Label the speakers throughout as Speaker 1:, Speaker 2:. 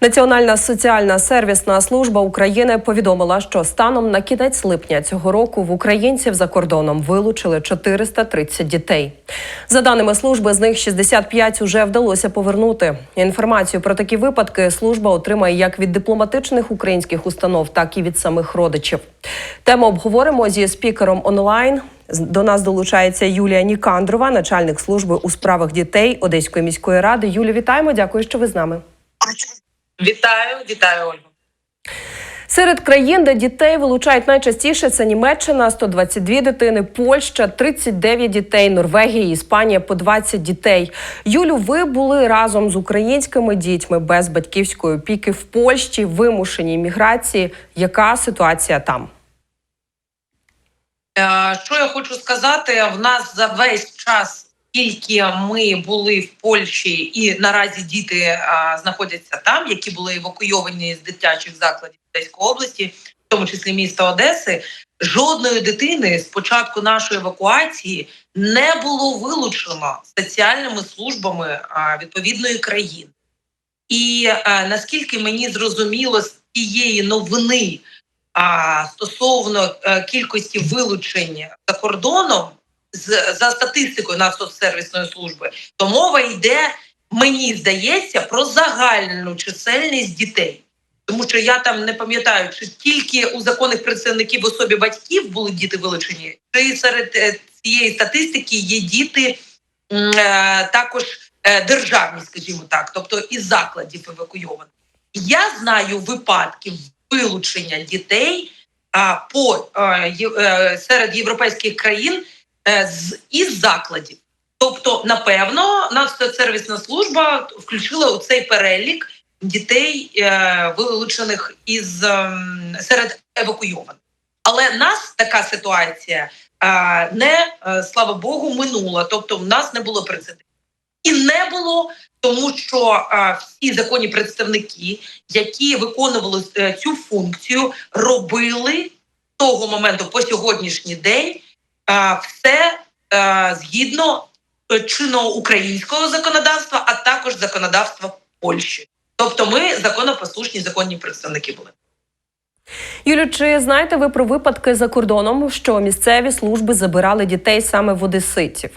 Speaker 1: Національна соціальна сервісна служба України повідомила, що станом на кінець липня цього року в українців за кордоном вилучили 430 дітей. За даними служби, з них 65 уже вдалося повернути. Інформацію про такі випадки служба отримає як від дипломатичних українських установ, так і від самих родичів. Тему обговоримо зі спікером онлайн. До нас долучається Юлія Нікандрова, начальник служби у справах дітей Одеської міської ради. Юлі, вітаємо. Дякую, що ви з нами.
Speaker 2: Вітаю, вітаю, Ольга.
Speaker 1: Серед країн, де дітей вилучають найчастіше, це Німеччина 122 дитини, Польща 39 дітей, Норвегія, Іспанія по 20 дітей. Юлю, ви були разом з українськими дітьми без батьківської опіки в Польщі, вимушеній міграції. Яка ситуація там?
Speaker 2: Е, Що я хочу сказати? В нас за весь час, скільки ми були в Польщі, і наразі діти а, знаходяться там, які були евакуйовані з дитячих закладів Одеської області, в тому числі міста Одеси. Жодної дитини з початку нашої евакуації не було вилучено спеціальними службами а, відповідної країни. І а, наскільки мені зрозуміло з тієї новини, а стосовно е, кількості вилучень за кордоном, за статистикою Нацсоцсервісної служби, то мова йде, мені здається, про загальну чисельність дітей. Тому що я там не пам'ятаю, чи тільки у законних представників в особі батьків були діти вилучені, чи серед е, цієї статистики є діти е, також е, державні, скажімо так, тобто із закладів евакуйованих. Я знаю випадків вилучення дітей а, по є- е, серед європейських країн е, з із закладів. Тобто, напевно, Нацсоцсервісна служба включила у цей перелік дітей, е, вилучених із ем, серед евакуйованих. Але нас така ситуація е, не е, слава Богу минула. Тобто, в нас не було прецедентів. І не було тому, що е, всі законні представники, які виконували е, цю функцію, робили того моменту по сьогоднішній день е, все згідно чинного українського законодавства, а також законодавства Польщі. Тобто, ми законопослушні законні представники були.
Speaker 1: Юлю, чи знаєте ви про випадки за кордоном, що місцеві служби забирали дітей саме в одеситів?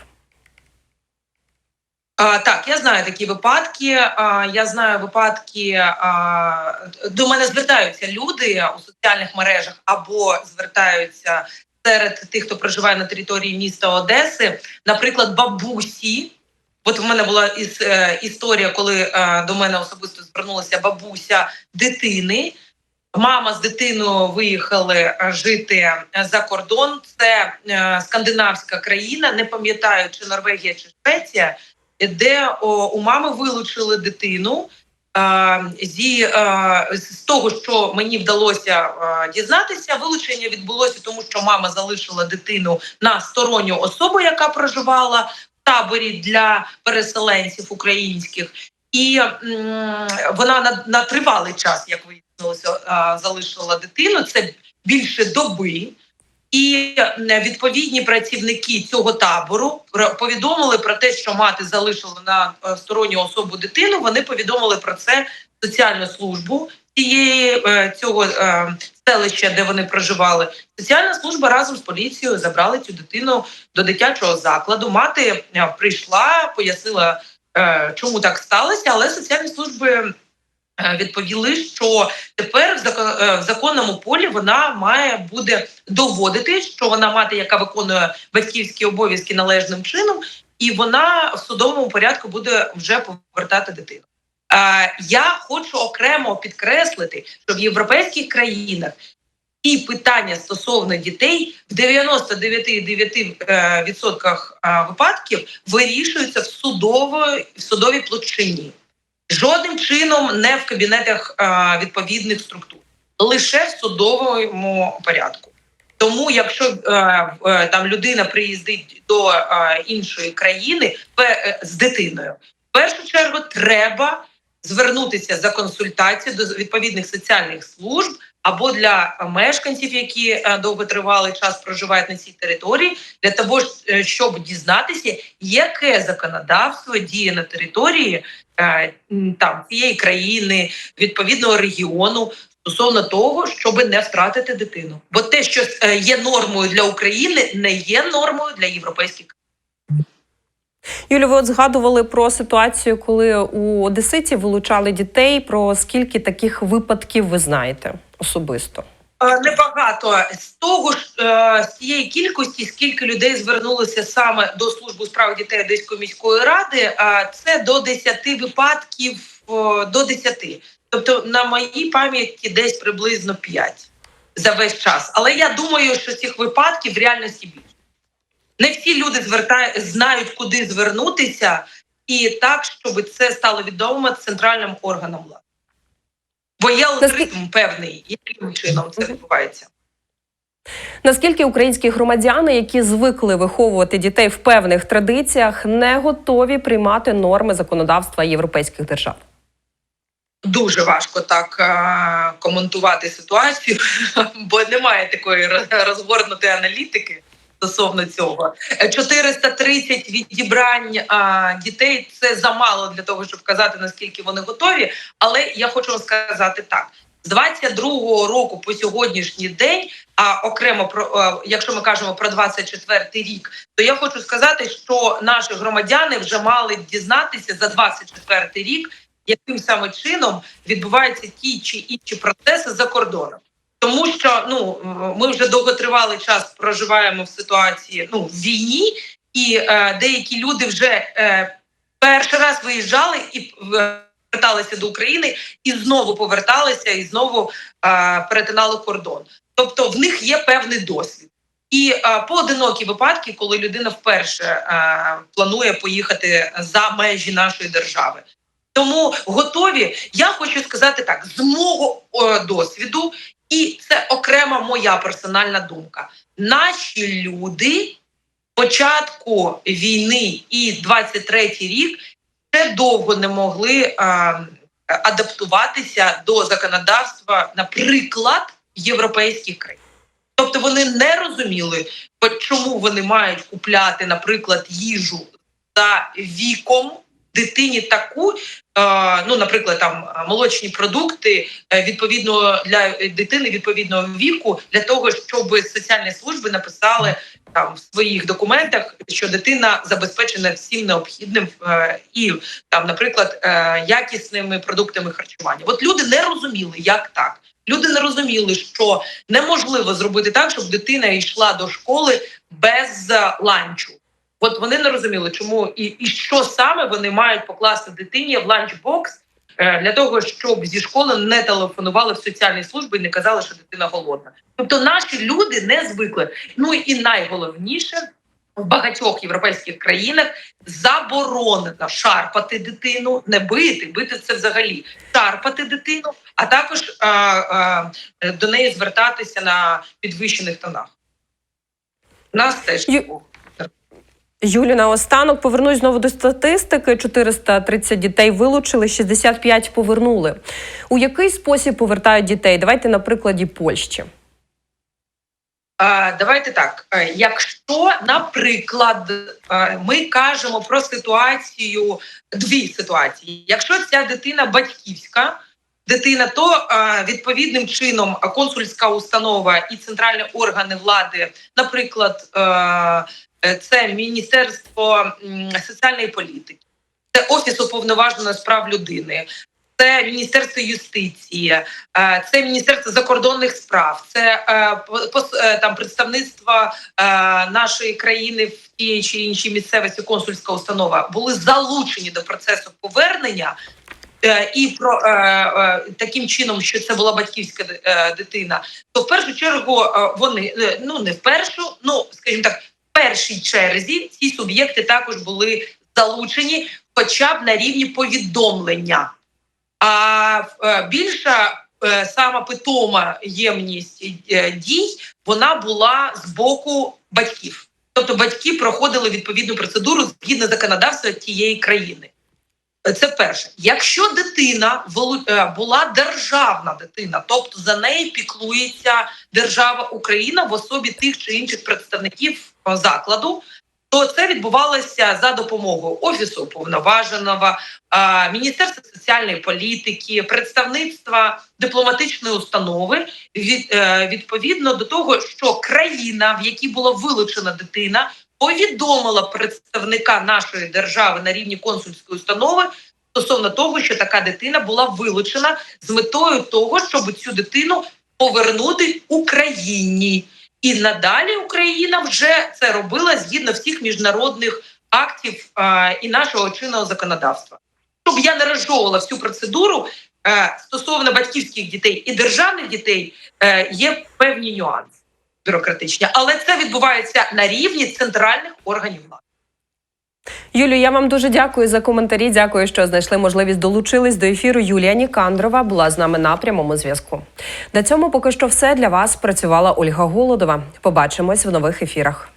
Speaker 2: А, так, я знаю такі випадки. А, я знаю випадки. А, до мене звертаються люди у соціальних мережах або звертаються серед тих, хто проживає на території міста Одеси, наприклад, бабусі. От в мене була іс, е, історія, коли е, до мене особисто звернулася бабуся дитини. Мама з дитиною виїхали е, жити е, за кордон. Це е, скандинавська країна. Не пам'ятаю, чи Норвегія, чи Швеція де о, у мами вилучили дитину. Е, Зі е, з того, що мені вдалося е, дізнатися, вилучення відбулося, тому що мама залишила дитину на сторонню особу, яка проживала в таборі для переселенців українських, і вона на, на тривалий час, як виявилося, е, залишила дитину. Це більше доби. І е, відповідні працівники цього табору повідомили про те, що мати залишила на е, сторонню особу дитину. Вони повідомили про це соціальну службу цієї е, цього селища, де вони проживали. Соціальна служба разом з поліцією забрали цю дитину до дитячого закладу. Мати прийшла, пояснила, чому так сталося, але соціальні служби. Е, Відповіли, що тепер е, в законному полі вона має буде доводити, що вона мати, яка виконує батьківські обов'язки належним чином, і вона в судовому порядку буде вже повертати дитину. Е, я хочу окремо підкреслити, що в європейських країнах ті питання стосовно дітей в 99,9% відсотках, е, випадків вирішуються в судовій в судовій площині. Жодним чином не в кабінетах е, відповідних структур, лише в судовому порядку. Тому, якщо е, е, там людина приїздить до іншої країни з дитиною, в першу чергу треба звернутися за консультацією до відповідних соціальних служб або для мешканців, які е, довготривалий час проживають на цій території, для того, е, щоб дізнатися, яке законодавство діє на території е, там цієї країни, відповідного регіону. Стосовно того, щоб не втратити дитину, бо те, що є нормою для України, не є нормою для європейських
Speaker 1: Юлі, ви от згадували про ситуацію, коли у Одеситі вилучали дітей. Про скільки таких випадків ви знаєте особисто?
Speaker 2: Е, Небагато з того ж е, з цієї кількості, скільки людей звернулося саме до служби у справах дітей Одеської міської ради, е, це до 10 випадків до 10. Тобто, на моїй пам'яті десь приблизно 5 за весь час. Але я думаю, що цих випадків в реальності більше. Не всі люди звертають, знають, куди звернутися, і так, щоб це стало відомо центральним органам влади. Бо є алгоритм певний, яким чином це відбувається.
Speaker 1: Наскільки українські громадяни, які звикли виховувати дітей в певних традиціях, не готові приймати норми законодавства європейських держав?
Speaker 2: Дуже важко так е, коментувати ситуацію, бо немає такої роз- розгорнутої аналітики стосовно цього. Е, 430 відібрань е, дітей це замало для того, щоб казати наскільки вони готові. Але я хочу сказати так: з 22-го року по сьогоднішній день, а окремо про е, якщо ми кажемо про 24-й рік, то я хочу сказати, що наші громадяни вже мали дізнатися за 24-й рік яким саме чином відбуваються ті чи інші процеси за кордоном. Тому що ну ми вже довготривалий час проживаємо в ситуації ну в війні, і е, деякі люди вже е, перший раз виїжджали і поверталися до України, і знову поверталися, і знову е, перетинали кордон. Тобто в них є певний досвід. І е, поодинокі випадки, коли людина вперше е, планує поїхати за межі нашої держави. Тому готові. Я хочу сказати так: з мого о, досвіду, і це окрема моя персональна думка. Наші люди початку війни і 23-й рік ще довго не могли а, адаптуватися до законодавства, наприклад, європейських країн. Тобто вони не розуміли, чому вони мають купляти, наприклад, їжу за віком дитині таку, е, ну, наприклад, там е, молочні продукти е, відповідно для дитини відповідного віку, для того, щоб соціальні служби написали там в своїх документах, що дитина забезпечена всім необхідним і там, наприклад, якісними продуктами харчування. От люди не розуміли, як так. Люди не розуміли, що неможливо зробити так, щоб дитина йшла до школи без ланчу. От вони не розуміли, чому і, і що саме вони мають покласти дитині в ланчбокс е, для того, щоб зі школи не телефонували в соціальні служби і не казали, що дитина голодна. Тобто наші люди не звикли. Ну і найголовніше в багатьох європейських країнах заборонено шарпати дитину, не бити, бити це взагалі шарпати дитину, а також а, а, до неї звертатися на підвищених тонах. У нас теж було.
Speaker 1: Юлі, наостанок повернусь знову до статистики. 430 дітей вилучили, 65 повернули. У який спосіб повертають дітей? Давайте на прикладі Польщі.
Speaker 2: Давайте так. Е, Якщо, наприклад, е, ми кажемо про ситуацію, дві ситуації. Якщо ця дитина батьківська дитина, то е, відповідним чином консульська установа і центральні органи влади, наприклад, е, це Міністерство соціальної політики, це Офіс уповноваженого з прав людини. Це Міністерство юстиції, е, це Міністерство закордонних справ, це там представництво нашої країни в тій чи іншій місцевості, консульська установа були залучені до процесу повернення. Е, І про е, е, таким чином, що це була батьківська дитина, то в першу чергу вони ну не в першу, ну скажімо так, в першій черзі ці суб'єкти також були залучені, хоча б на рівні повідомлення. А більша сама питома ємність дій вона була з боку батьків. Тобто батьки проходили відповідну процедуру згідно законодавства тієї країни. Це перше. Якщо дитина е, була державна дитина, тобто за неї піклується держава Україна в особі тих чи інших представників е, закладу, то це відбувалося за допомогою офісу уповноваженого, е, міністерства соціальної політики, представництва дипломатичної установи від, відповідно до того, що країна, в якій була вилучена дитина, повідомила представника нашої держави на рівні консульської установи стосовно того, що така дитина була вилучена з метою того, щоб цю дитину повернути Україні. І надалі Україна вже це робила згідно всіх міжнародних актів е, і нашого чинного законодавства. Щоб я не розжовувала всю процедуру е, стосовно батьківських дітей і державних дітей, е, є певні нюанси бюрократичні, але це відбувається на рівні центральних органів влади.
Speaker 1: Юлію, я вам дуже дякую за коментарі. Дякую, що знайшли можливість долучились до ефіру. Юлія Нікандрова була з нами на прямому зв'язку. На цьому поки що все для вас працювала Ольга Голодова. Побачимось в нових ефірах.